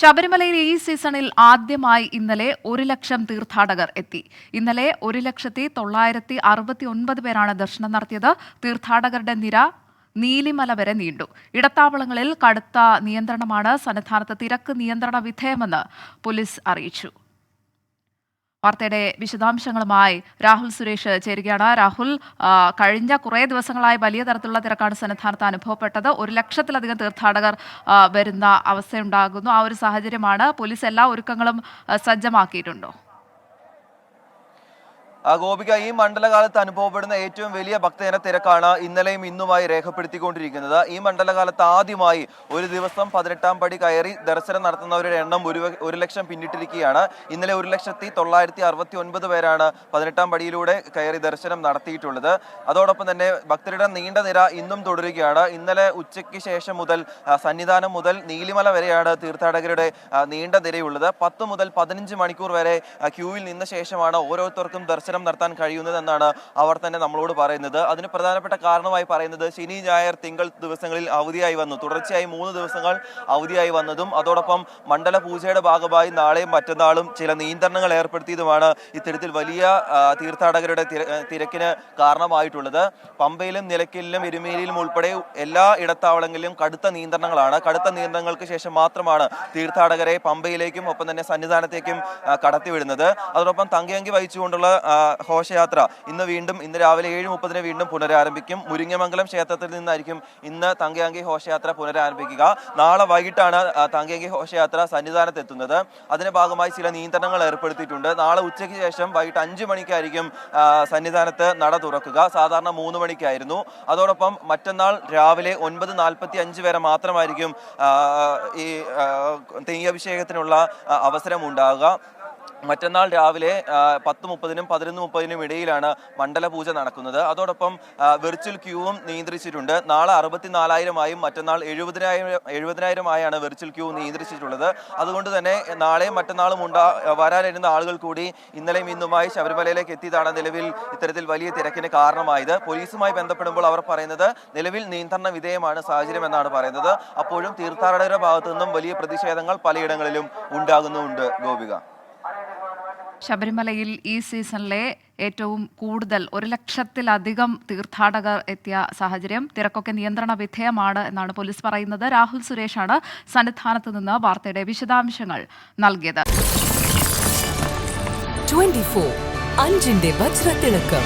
ശബരിമലയിൽ ഈ സീസണിൽ ആദ്യമായി ഇന്നലെ ഒരു ലക്ഷം തീർത്ഥാടകർ എത്തി. ഇന്നലെ ഒരു ലക്ഷത്തി തൊള്ളായിരത്തി അറുപത്തി ഒൻപത് പേരാണ് ദർശനം നടത്തിയത്. തീർത്ഥാടകരുടെ നിര നീലിമല വരെ നീണ്ടു. ഇടത്താവളങ്ങളിൽ കടുത്ത നിയന്ത്രണമാണ് സന്നിധാനത്ത് തിരക്ക് നിയന്ത്രണ വിധേയമെന്ന് പോലീസ് അറിയിച്ചു. വാർത്തയുടെ വിശദാംശങ്ങളുമായി രാഹുൽ സുരേഷ് ചേരുകയാണ്. രാഹുൽ കഴിഞ്ഞ കുറേ ദിവസങ്ങളായി വലിയ തരത്തിലുള്ള തിരക്കാണ് സന്നിധാനത്ത് അനുഭവപ്പെട്ടത്. ഒരു ലക്ഷത്തിലധികം തീർത്ഥാടകർ വരുന്ന അവസ്ഥയുണ്ടാകുന്നു. ആ ഒരു സാഹചര്യമാണ് പോലീസ് എല്ലാ ഒരുക്കങ്ങളും സജ്ജമാക്കിയിട്ടുണ്ടോ? ഗോപിക ഈ മണ്ഡലകാലത്ത് അനുഭവപ്പെടുന്ന ഏറ്റവും വലിയ ഭക്തജന തിരക്കാണ് ഇന്നലെയും ഇന്നുമായി രേഖപ്പെടുത്തിക്കൊണ്ടിരിക്കുന്നത്. ഈ മണ്ഡലകാലത്ത് ആദ്യമായി ഒരു ദിവസം പതിനെട്ടാം പടി കയറി ദർശനം നടത്തുന്നവരുടെ എണ്ണം ഒരു ഒരു ലക്ഷം പിന്നിട്ടിരിക്കുകയാണ്. ഇന്നലെ ഒരു ലക്ഷത്തി തൊള്ളായിരത്തി അറുപത്തി ഒൻപത് പേരാണ് പതിനെട്ടാം പടിയിലൂടെ കയറി ദർശനം നടത്തിയിട്ടുള്ളത്. അതോടൊപ്പം തന്നെ ഭക്തരുടെ നീണ്ട നിര ഇന്നും തുടരുകയാണ്. ഇന്നലെ ഉച്ചയ്ക്ക് ശേഷം മുതൽ സന്നിധാനം മുതൽ നീലിമല വരെയാണ് തീർത്ഥാടകരുടെ നീണ്ട നിരയുള്ളത്. പത്ത് മുതൽ പതിനഞ്ച് മണിക്കൂർ വരെ ക്യൂവിൽ നിന്ന ശേഷമാണ് ഓരോരുത്തർക്കും ദർശനം നടത്താൻ കഴിയുന്നതെന്നാണ് അവർ തന്നെ നമ്മളോട് പറയുന്നത്. അതിന് പ്രധാനപ്പെട്ട കാരണമായി പറയുന്നത് ശനി ഞായർ തിങ്കൾ ദിവസങ്ങളിൽ അവധിയായി വന്നു. തുടർച്ചയായി മൂന്ന് ദിവസങ്ങൾ അവധിയായി വന്നതും അതോടൊപ്പം മണ്ഡല പൂജയുടെ ഭാഗമായി നാളെയും മറ്റന്നാളും ചില നിയന്ത്രണങ്ങൾ ഏർപ്പെടുത്തിയതുമാണ് ഇത്തരത്തിൽ വലിയ തീർത്ഥാടകരുടെ തിര- തിരക്കിന് കാരണമായിട്ടുള്ളത്. പമ്പയിലും നിലയ്ക്കലിലും എരുമേലിയിലും ഉൾപ്പെടെ എല്ലാ ഇടത്താവളങ്ങളിലും കടുത്ത നിയന്ത്രണങ്ങളാണ്. കടുത്ത നിയന്ത്രണങ്ങൾക്ക് ശേഷം മാത്രമാണ് തീർത്ഥാടകരെ പമ്പയിലേക്കും ഒപ്പം തന്നെ സന്നിധാനത്തേക്കും കടത്തിവിടുന്നത്. അതോടൊപ്പം തങ്കയങ്കി വഹിച്ചുകൊണ്ടുള്ള ഘോഷയാത്ര. ഇന്ന് വീണ്ടും ഇന്ന് രാവിലെ ഏഴ് മുപ്പതിന് വീണ്ടും പുനരാരംഭിക്കും. മുരിങ്ങമംഗലം ക്ഷേത്രത്തിൽ നിന്നായിരിക്കും ഇന്ന് തങ്കയങ്കി ഘോഷയാത്ര പുനരാരംഭിക്കുക. നാളെ വൈകിട്ടാണ് തങ്കയാങ്കി ഘോഷയാത്ര സന്നിധാനത്ത് എത്തുന്നത് അതിന്റെ ഭാഗമായി ചില നിയന്ത്രണങ്ങൾ ഏർപ്പെടുത്തിയിട്ടുണ്ട്. നാളെ ഉച്ചയ്ക്ക് ശേഷം വൈകിട്ട് അഞ്ച് മണിക്കായിരിക്കും സന്നിധാനത്ത് നട തുറക്കുക. സാധാരണ മൂന്ന് മണിക്കായിരുന്നു. അതോടൊപ്പം മറ്റന്നാൾ രാവിലെ ഒൻപത് നാൽപ്പത്തി അഞ്ച് വരെ മാത്രമായിരിക്കും ഈ തെയ്യഭിഷേകത്തിനുള്ള അവസരം ഉണ്ടാകുക മറ്റന്നാൾ രാവിലെ പത്ത് മുപ്പതിനും പതിനൊന്ന് മുപ്പതിനും ഇടയിലാണ് മണ്ഡല പൂജ നടക്കുന്നത്. അതോടൊപ്പം വെർച്വൽ ക്യൂവും നിയന്ത്രിച്ചിട്ടുണ്ട്. നാളെ അറുപത്തിനാലായിരമായും മറ്റന്നാൾ എഴുപതിനായിരം എഴുപതിനായിരമായാണ് വെർച്വൽ ക്യൂ നിയന്ത്രിച്ചിട്ടുള്ളത്. അതുകൊണ്ട് തന്നെ നാളെയും മറ്റന്നാളും ഉണ്ടാ വരാനിരുന്ന ആളുകൾ കൂടി ഇന്നലെയും ഇന്നുമായി ശബരിമലയിലേക്ക് എത്തിയതാണ് നിലവിൽ ഇത്തരത്തിൽ വലിയ തിരക്കിന് കാരണമായത്. പോലീസുമായി ബന്ധപ്പെടുമ്പോൾ അവർ പറയുന്നത് നിലവിൽ നിയന്ത്രണ വിധേയമാണ് സാഹചര്യം എന്നാണ് പറയുന്നത്. അപ്പോഴും തീർത്ഥാടകരുടെ ഭാഗത്തു നിന്നും വലിയ പ്രതിഷേധങ്ങൾ പലയിടങ്ങളിലും ഉണ്ടാകുന്നുണ്ട്. ഗോപിക. ശബരിമലയിൽ ഈ സീസണിലെ ഏറ്റവും കൂടുതൽ ഒരു ലക്ഷത്തിലധികം തീർത്ഥാടകർ എത്തിയ സാഹചര്യം തിരക്കൊക്കെ നിയന്ത്രണ വിധേയമാണ് എന്നാണ് പോലീസ് പറയുന്നത്. രാഹുൽ സുരേഷാണ് സന്നിധാനത്ത് നിന്ന് വാർത്തയുടെ വിശദാംശങ്ങൾ നൽകിയത്. 24 അഞ്ചിന്റെ വജ്രത്തിളക്കം.